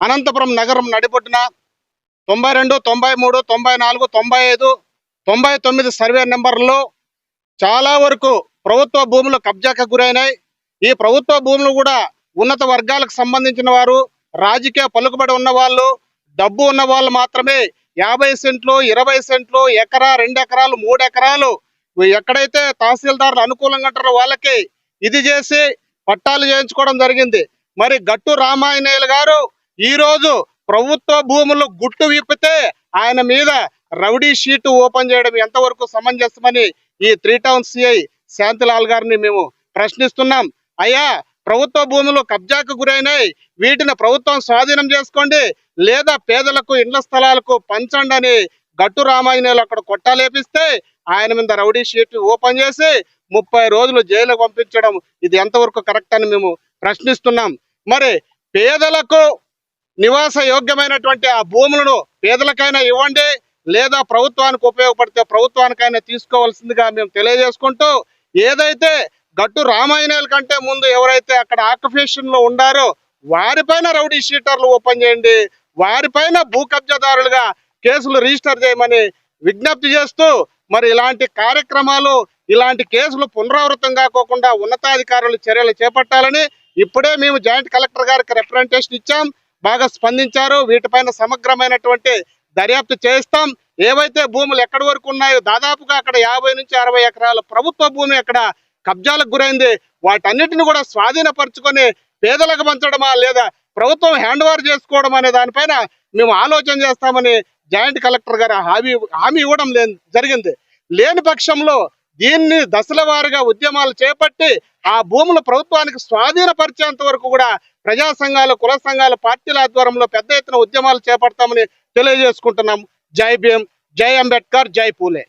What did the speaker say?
అనంతపురం నగరం నడిపొట్టిన తొంభై రెండు తొంభై మూడు తొంభై నాలుగు తొంభై ఐదు తొంభై తొమ్మిది సర్వే నెంబర్లో చాలా వరకు ప్రభుత్వ భూములు కబ్జాకు గురైనాయి. ఈ ప్రభుత్వ భూములు కూడా ఉన్నత వర్గాలకు సంబంధించిన వారు రాజకీయ పలుకుబడి ఉన్న వాళ్ళు డబ్బు ఉన్న వాళ్ళు మాత్రమే యాభై సెంట్లు ఇరవై సెంట్లు ఎకరా రెండు ఎకరాలు మూడు ఎకరాలు ఎక్కడైతే తహసీల్దారులు అనుకూలంగా ఉంటారో వాళ్ళకి ఇది చేసి పట్టాలు చేయించుకోవడం జరిగింది. మరి గట్టు రామాయణయ్యలు గారు ఈరోజు ప్రభుత్వ భూములు గుట్టు విప్పితే ఆయన మీద రౌడీ షీటు ఓపెన్ చేయడం ఎంతవరకు సమంజసమని ఈ త్రీ టౌన్ సిఐ శాంతిలాల్ గారిని మేము ప్రశ్నిస్తున్నాం. అయ్యా ప్రభుత్వ భూములు కబ్జాకు గురైనాయి. వీటిని ప్రభుత్వం స్వాధీనం చేసుకోండి. లేదా పేదలకు ఇండ్ల స్థలాలకు పంచండి అని గట్టు రామాయణాలు అక్కడ కొట్టాలేపిస్తే ఆయన మీద రౌడీ షీట్ ఓపెన్ చేసి ముప్పై రోజులు జైలుకు పంపించడం ఇది ఎంతవరకు కరెక్ట్ అని మేము ప్రశ్నిస్తున్నాం. మరి పేదలకు నివాస యోగ్యమైనటువంటి ఆ భూములను పేదలకైనా ఇవ్వండి లేదా ప్రభుత్వానికి ఉపయోగపడితే ప్రభుత్వానికైనా తీసుకోవాల్సిందిగా మేము తెలియజేసుకుంటూ ఏదైతే గట్టు రామాయణాల కంటే ముందు ఎవరైతే అక్కడ ఆక్యుపేషన్లో ఉండారో వారిపైన రౌడీ షీటర్లు ఓపెన్ చేయండి వారిపైన భూ కబ్జాదారులుగా కేసులు రిజిస్టర్ చేయమని విజ్ఞప్తి చేస్తూ మరి ఇలాంటి కార్యక్రమాలు ఇలాంటి కేసులు పునరావృతం కాకోకుండా ఉన్నతాధికారులు చర్యలు చేపట్టాలని ఇప్పుడే మేము జాయింట్ కలెక్టర్ గారికి రిప్రజెంటేషన్ ఇచ్చాం. బాగా స్పందించారు. వీటిపైన సమగ్రమైనటువంటి దర్యాప్తు చేస్తాం ఏవైతే భూములు ఎక్కడి వరకు ఉన్నాయో దాదాపుగా అక్కడ యాభై నుంచి అరవై ఎకరాల ప్రభుత్వ భూమి అక్కడ కబ్జాలకు గురైంది. వాటన్నిటిని కూడా స్వాధీనపరచుకొని పేదలకు పంచడమా లేదా ప్రభుత్వం హ్యాండ్ ఓవర్ చేసుకోవడం అనే దానిపైన మేము ఆలోచన చేస్తామని జాయింట్ కలెక్టర్ గారు హామీ హామీ ఇవ్వడం లే జరిగింది. లేని పక్షంలో దీన్ని దశల వారుగా ఉద్యమాలు చేపట్టి ఆ భూములు ప్రభుత్వానికి స్వాధీనపరిచేంత వరకు కూడా ప్రజా సంఘాలు కుల సంఘాలు పార్టీల ఆధ్వర్యంలో పెద్ద ఎత్తున ఉద్యమాలు చేపడతామని తెలియజేసుకుంటున్నాం. జై భీమ్ జై అంబేద్కర్ జై పూలే.